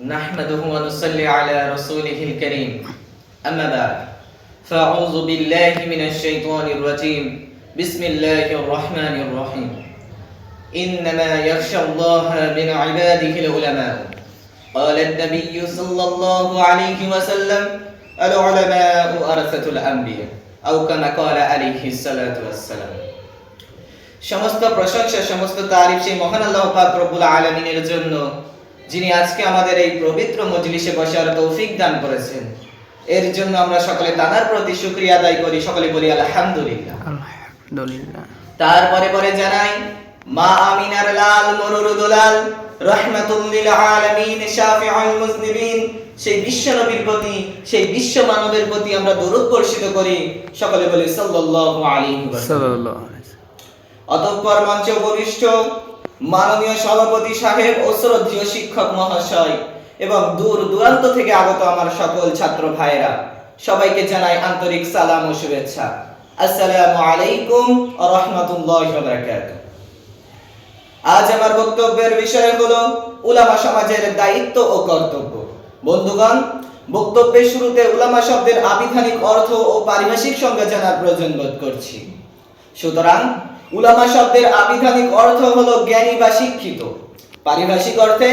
نحمده ونصلي على رسوله الكريم أما بعد فأعوذ بالله من الشيطان الرجيم بسم الله الرحمن الرحيم إنما يخشى الله من عباده العلماء قال النبي صلى الله عليه وسلم العلماء ورثة الأنبياء أو كما قال عليه الصلاة والسلام সমস্ত প্রশংসা সমস্ত তারিফ সেই মহান আল্লাহ পাক রব্বুল আলামিনের জন্য যিনি আজকে আমাদের এই পবিত্র মজলিসে বসার তৌফিক দান করেছেন। এর জন্য আমরা সকলে তানার প্রতি শুকরিয়া আদায় করি। সকলে বলি আলহামদুলিল্লাহ। আলহামদুলিল্লাহ। তারপরে পরে জানাই মা আমিনার লাল মনুর দুলাল রহমাতুল্লিল আলামিন শাফিউল মুজনিবিন সেই বিশ্ব নবীর প্রতি সেই বিশ্ব মানবের প্রতি আমরা দরুদ বর্ষিত করি। সকলে বলি সাল্লাল্লাহু আলাইহি ওয়াসাল্লাম। অতঃপর মঞ্চে উপবিষ্ট মাননীয় সভাপতি সাহেব ও শ্রদ্ধীয় শিক্ষক মহাশয় এবং দূর দূরান্ত থেকে আগত আমার সকল ছাত্র ভাইয়েরা, সবাইকে জানাই আন্তরিক সালাম ও শুভেচ্ছা। আসসালামু আলাইকুম রাহমাতুল্লাহি আজ আমার বক্তব্যের বিষয় হলো উলামা সমাজের দায়িত্ব ও কর্তব্য। বন্ধুগণ, বক্তব্যের শুরুতে উলামা শব্দের আবিধানিক অর্থ ও পারিভাষিক সংজ্ঞা জানার প্রয়োজন বোধ করছি। সুতরাং উলামা শব্দের আবিধানিক অর্থ হলো জ্ঞানী বা শিক্ষিত। পারিভাষিক অর্থে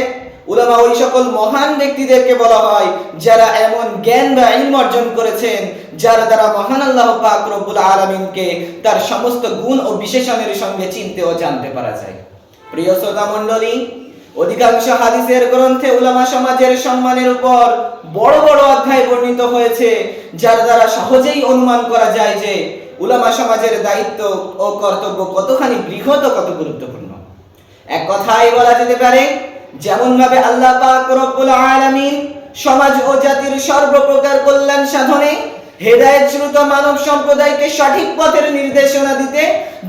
উলামা ওই সকল মহান ব্যক্তিদেরকে বলা হয় যারা এমন জ্ঞান বা ইলম অর্জন করেছেন, যারা দ্বারা মহান আল্লাহ পাক রব্বুল আলামিনকে তার সমস্ত গুণ ও বিশেষণের সঙ্গে চিনতে ও জানতে পারা যায়। প্রিয় শ্রোতা মণ্ডলী, অধিকাংশ হাদিসের গ্রন্থে উলামা সমাজের সম্মানের উপর বড় বড় অধ্যায় বর্ণিত হয়েছে, যার দ্বারা সহজেই অনুমান করা যায় যে উলামা সমাজের দায়িত্ব ও কর্তব্য কতখানি বৃহৎ ও কত গুরুত্বপূর্ণ? এক কথায় বলা যেতে পারে যেমন ভাবে আল্লাহ পাক রব্বুল আলামিন সমাজ ও জাতির সর্বপ্রকার কল্যাণ সাধনে হেদায়েত শ্রুত মানব সম্প্রদায়কে সঠিক পথের নির্দেশনা দিতে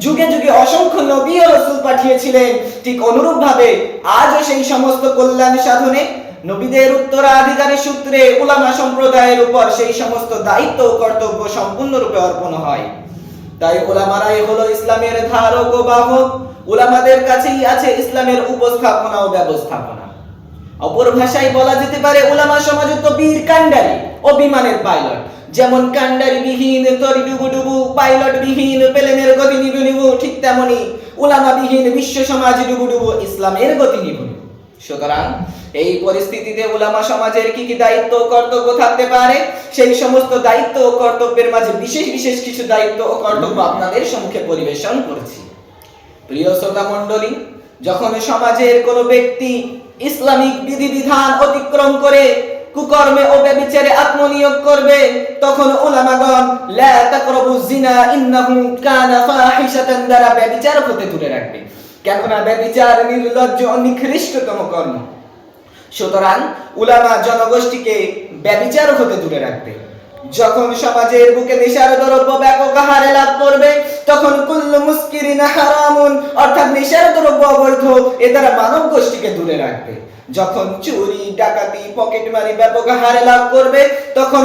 যুগে যুগে অসংখ্য নবী ও রাসূল পাঠিয়েছিলেন। ঠিক অনুরূপভাবে আজও সেই সমস্ত কল্যাণ সাধনে নবীদের উত্তরাধিকারী সূত্রে উলামা সম্প্রদায়ের উপর সেই সমস্ত দায়িত্ব কর্তব্য সম্পূর্ণরূপে অর্পণ হয়। তাই উলামারাই হলো ইসলামের ধারক ও বাহক। উলামাদের কাছেই আছে ইসলামের উপস্থাপনা ও ব্যবস্থাপনা। অপর ভাষায় বলা যেতে পারে উলামা সমাজ তো বীর কান্ডারি ও বিমানের পাইলট। যেমন কান্ডারি বিহীন তরি ডুবু ডুবু পাইলট বিহীন প্লেনের গতি নিবু নিবু ঠিক তেমনি উলামা বিহীন বিশ্ব সমাজ ডুবু ডুবু ইসলামের গতি নিবু সুতরাং এই পরিস্থিতিতে উলামা সমাজের কি কি দায়িত্ব ও কর্তব্য থাকতে পারে, সেই সমস্ত দায়িত্ব ও কর্তব্যের মাঝে বিশেষ বিশেষ কিছু দায়িত্ব ও কর্তব্য আপনাদের সম্মুখে পরিবেশন করছি। প্রিয় শ্রোতা মণ্ডলী, যখন সমাজের কোনো ব্যক্তি ইসলামিক বিধিবিধান অতিক্রম করে, কুকর্মে ও ব্যভিচারে আত্মনিয়োগ করবে, তখন উলামাগণ, লা তাকরাবু জিনা ইন্নাহু কানা ফাহিশাতান দ্বারা ব্যভিচার হতে দূরে রাখবে। কেননা ব্যবিচার, নির্লজ্জ নিকৃষ্টতম কর্ম। সুতরাং উলামা জনগোষ্ঠীকে ব্যবিচার হতে দূরে রাখবে। যখন সমাজের বুকে নেশার দ্রব্য ব্যাপক হারে লাভ করবে তখন কুল্লু মুস্কিরিনা হারামুন, অর্থাৎ নেশার দ্রব্য অবৈধ, এ দ্বারা মানব গোষ্ঠীকে দূরে রাখবে। যখন চুরি, ডাকাতি পকেটমারি ব্যাপক হারে লাভ করবে, তখন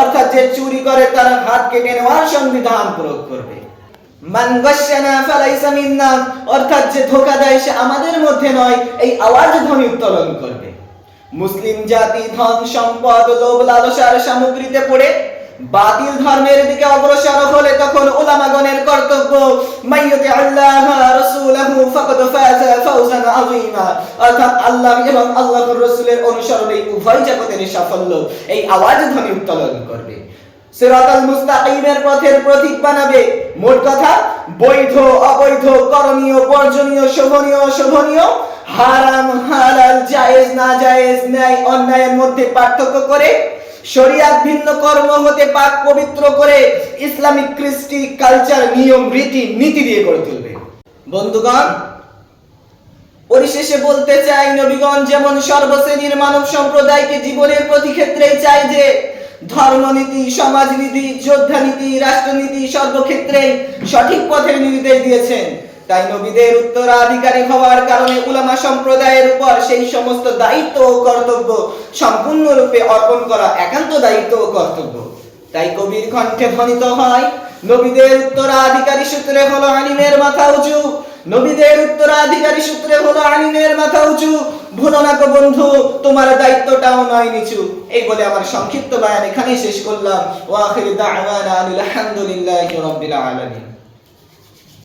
অর্থাৎ যে চুরি করে তার হাত কেটে নেওয়ার সংবিধান প্রয়োগ করবে। অর্থাৎ যে ধোঁকা দেয় সে আমাদের মধ্যে নয়, এই আওয়াজ ধ্বনি উত্তোলন করবে। মুসলিম জাতি ধন, সম্পদ, লোভ, লালসার সামগ্রীতে পড়ে বাতিল ধর্মের দিকে অগ্রসর হলে তখন উলামাগণের কর্তব্য আল্লাহ রাসূলহু ফাকাদ ফাযা ফাওজান আযীমা। অর্থাৎ আল্লাহ এবং আল্লাহর রাসূলের অনুসরণে উভয় জগতের সাফল্য এই আওয়াজ ধ্বনি উত্তোলন করবে। সিরাতাল মুস্তাকিমের পথের প্রতীক বানাবে মোট কথা, বৈধ, অবৈধ, করণীয়, বর্জনীয়, শোভনীয়, অশোভনীয়, হারাম, হালাল, জায়েজ না জায়েজ ন্যায়, অন্যায়ের মধ্যে পার্থক্য করে শরিয়াত ভিন্ন কর্ম হতে পাক পবিত্র করে ইসলামিক কৃষ্টি, কালচার, নিয়ম, রীতি, নীতি দিয়ে গড়ে তুলবে। বন্ধুগণ, পরিশেষে বলতে চাই নবীগণ, যেমন সর্বশ্রেণীর মানব সম্প্রদায়কে জীবনের প্রতি ক্ষেত্রেই চাই যে ধর্মনীতি, সমাজনীতি, যোদ্ধানীতি, রাষ্ট্রনীতি সর্বক্ষেত্রে সঠিক পথের নির্দেশ দিয়েছেন। তাই নবীদের উত্তরাধিকারী হওয়ার কারণে উলামা সম্প্রদায়ের উপর সেই সমস্ত দায়িত্ব ও কর্তব্য সম্পূর্ণরূপে অর্পণ করা একান্ত দায়িত্ব ও কর্তব্য। তাই কবির কণ্ঠে ধ্বনিত হয়, নবীদের উত্তরাধিকারী সূত্রে হলো আলিমের মাথা উঁচু। নবীদের উত্তরাধিকারী সূত্রে হলো আলিমের মাথা উঁচু। ভুলো না গো বন্ধু, তোমার দায়িত্বটাও নয় নিচু। এই বলে আমার সংক্ষিপ্ত বায়ান এখানেই শেষ করলাম। ওয়া আখির দাওয়ানা আলহামদুলিল্লাহি রাব্বিল আলামিন।